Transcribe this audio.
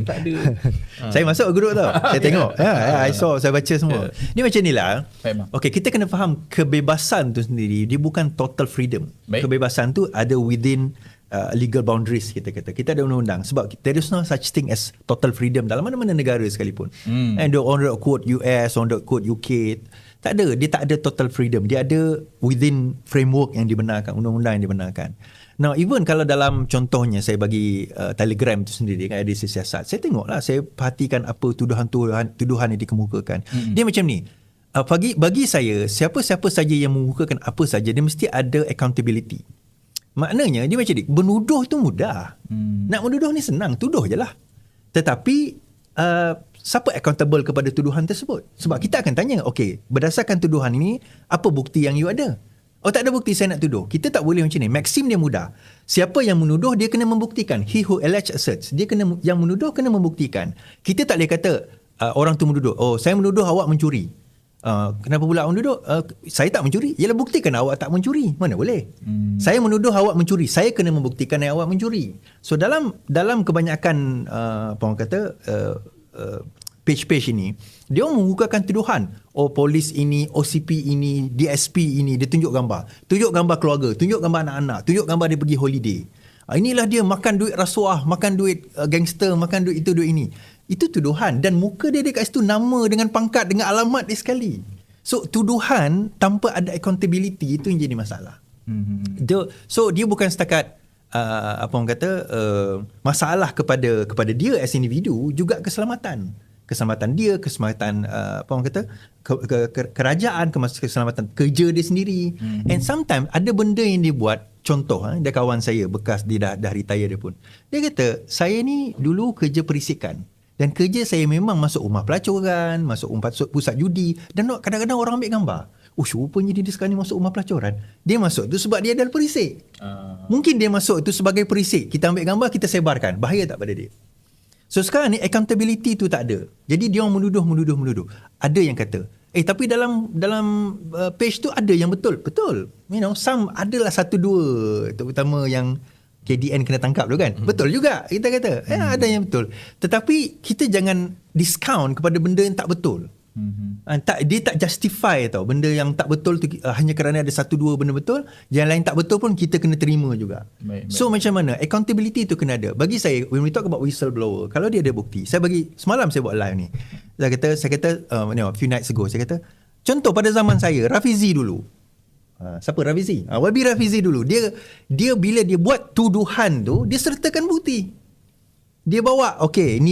Tak ada. Saya masuk group tau. Saya tengok. Ya, yeah, I saw, saya baca semua. Yeah. Ni macam ni lah. Mak. Okay, kita kena faham kebebasan tu sendiri, dia bukan total freedom. Baik. Kebebasan tu ada within uh, legal boundaries kita kata. Kita ada undang-undang. Sebab there is no such thing as total freedom dalam mana-mana negara sekalipun. Hmm. And the on the quote US, on the quote UK, tak ada. Dia tak ada total freedom. Dia ada within framework yang dibenarkan, undang-undang yang dibenarkan. Now even kalau dalam contohnya saya bagi uh, telegram tu sendiri kan edisi siasat. Saya tengoklah, saya perhatikan apa tuduhan-tuduhan tuduhan yang dikemukakan. Mm-hmm. Dia macam ni. Uh, bagi bagi saya siapa-siapa saja yang mengemukakan apa saja dia mesti ada accountability. Maknanya dia macam ni, menuduh tu mudah. Hmm. Nak menuduh ni senang, tuduh je lah. Tetapi uh, siapa accountable kepada tuduhan tersebut? Sebab kita akan tanya, okay, berdasarkan tuduhan ini, apa bukti yang you ada? Oh tak ada bukti saya nak tuduh. Kita tak boleh macam ni. Maxim dia mudah. Siapa yang menuduh dia kena membuktikan. He who allege asserts. Dia kena yang menuduh kena membuktikan. Kita tak boleh kata uh, orang tu menuduh. Oh saya menuduh awak mencuri. Uh, kenapa pula awak menuduh? Uh, saya tak mencuri. Yalah buktikan awak tak mencuri. Mana boleh? Hmm. Saya menuduh awak mencuri. Saya kena membuktikan yang awak mencuri. So dalam dalam kebanyakan uh, apa orang kata uh, uh, page-page ini, dia mengukakan tuduhan. Oh polis ini, OCP ini, DSP ini, dia tunjuk gambar. Tunjuk gambar keluarga, tunjuk gambar anak-anak, tunjuk gambar dia pergi holiday. Ah, inilah dia makan duit rasuah, makan duit uh, gangster, makan duit itu, duit ini. Itu tuduhan. Dan muka dia dekat situ nama dengan pangkat, dengan alamat dia sekali. So tuduhan tanpa ada accountability itu yang jadi masalah. Mm-hmm. Dia, so dia bukan setakat uh, apa orang kata uh, masalah kepada kepada dia as individu juga keselamatan keselamatan dia, keselamatan uh, apa orang kata ke, ke, ke, kerajaan, keselamatan kerja dia sendiri. Mm-hmm. And sometimes ada benda yang dia buat, contoh ha, dia kawan saya bekas dia dah dah retire dia pun. Dia kata, saya ni dulu kerja perisikan. Dan kerja saya memang masuk rumah pelacuran, masuk rumah pusat judi dan kadang-kadang orang ambil gambar. Oh, rupanya dia sekarang ni masuk rumah pelacuran. Dia masuk tu sebab dia adalah perisik. Uh. Mungkin dia masuk tu sebagai perisik. Kita ambil gambar, kita sebarkan. Bahaya tak pada dia? So sekarang ni accountability tu tak ada. Jadi dia orang menuduh menuduh menuduh. Ada yang kata, eh tapi dalam dalam uh, page tu ada yang betul. Betul. You know, some adalah satu dua terutama yang KDN kena tangkap tu kan. Hmm. Betul juga kita kata. Eh, hmm. ada yang betul. Tetapi kita jangan discount kepada benda yang tak betul. Mm-hmm. tak dia tak justify tau benda yang tak betul tu uh, hanya kerana ada satu dua benda betul yang lain tak betul pun kita kena terima juga baik, so baik. macam mana accountability tu kena ada bagi saya when we talk about whistleblower kalau dia ada bukti saya bagi semalam saya buat live ni saya kata saya kata uh, you know, a few nights ago saya kata contoh pada zaman saya Rafizi dulu. Uh, siapa? Rafizi? Uh, Wabi Rafizi dulu. Dia dia bila dia buat tuduhan tu dia sertakan bukti. Dia bawa okay ni